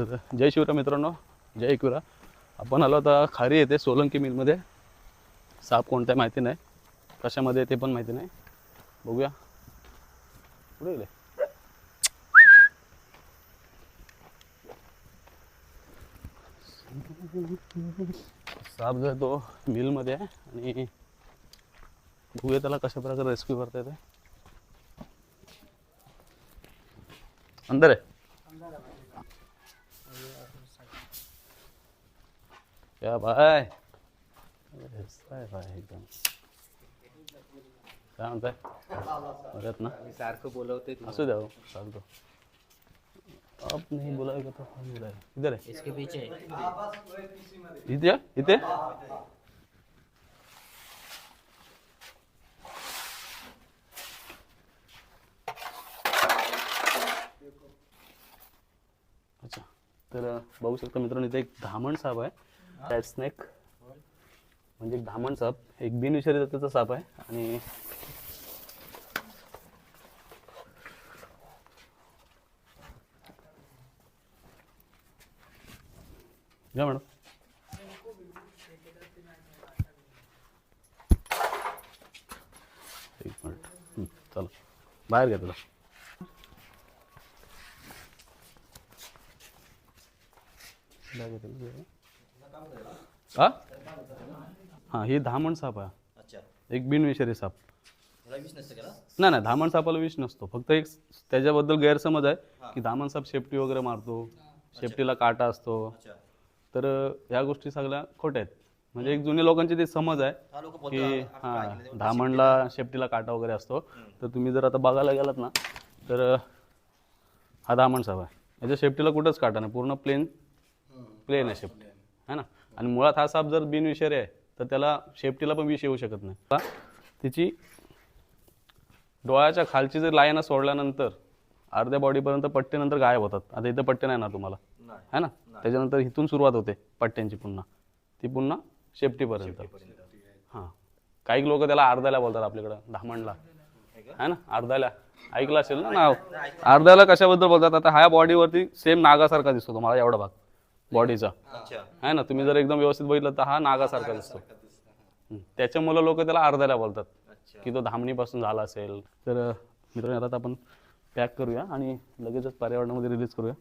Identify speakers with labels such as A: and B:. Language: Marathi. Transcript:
A: तर जय शिवराय मित्रांनो जय एकविरा आपण आलो आता खारी येते सोलंकी मिलमध्ये. साप कोणता माहिती नाही. कशामध्ये ते पण माहिती नाही. बघूया. कुठे गेले. साप जो आहे तो मिलमध्ये आहे आणि बघूया त्याला कशा प्रकारे रेस्क्यू करता येते अंदर आहे. आहे भाई एकदम काय म्हणताय बघत ना
B: मी सारखं बोलवते
A: असू द्या हो, चालतो नाही तो बोलायला इधर आहे
B: इसके पीछे
A: इथे या, इथे अच्छा तर बघू शकता मित्रांनो इथे एक धामण साप आहे कॅट स्नेक म्हणजे एक धामण साप. एक बिनविषारी जातीचा साप आहे. आणि या मॅडम. एक मिनिट. चल चला. बाहेर घ्या तुला बाहेर घ्या तुला. हा? हां ही धामण साप आहे.
B: अच्छा.
A: एक बिनविषारी साप. नाही नाही धामण सापाला विष नसतो. फक्त एक त्याच्याबद्दल गैरसमज आहे की धामण साप शेपटी वगैरे मारतो शेपटीला काटा असतो. तर ह्या गोष्टी सगळ्या खोट्या आहेत. म्हणजे एक जुने लोकांची ती समज आहे की हां धामणला शेपटीला. काटा वगैरे असतो. तर तुम्ही जर आता बघायला गेलात ना तर हा धामण साप आहे. याच्या शेपटीला कुठंच काटा नाही. पूर्ण प्लेन प्लेन आहे शेपटी. है ना? आणि मुळात हा साप जर बिनविषारी आहे तर त्याला शेपटीला पण विष येऊ शकत नाही. तिची डोळ्याच्या खालची जर लाईन सोडल्यानंतर अर्ध्या बॉडीपर्यंत पट्टे नंतर गायब होतात. आता इथं पट्टे नाही ना तुम्हाला? है ना? त्याच्यानंतर इथून सुरुवात होते पट्ट्यांची पुन्हा. ती पुन्हा शेपटीपर्यंत हां. काही लोक त्याला अर्ध्याला बोलतात आपल्याकडं धामणला. है ना? अर्ध्याला. ऐकलं असेल ना नाव? अर्ध्याला कशाबद्दल बोलतात? आता ह्या बॉडीवरती सेम नागासारखा दिसतो तुम्हाला एवढा भाग. बॉडीचा आहे ना? तुम्ही जर एकदम व्यवस्थित बघितलं तर हा नागासारखा दिसतो. त्याच्यामुळे लोक त्याला अर्ध्याला बोलतात. की तो धामणीपासून झाला असेल. तर मित्रांनो आता आपण पॅक करूया आणि लगेचच पर्यावरणामध्ये रिलीज करूया.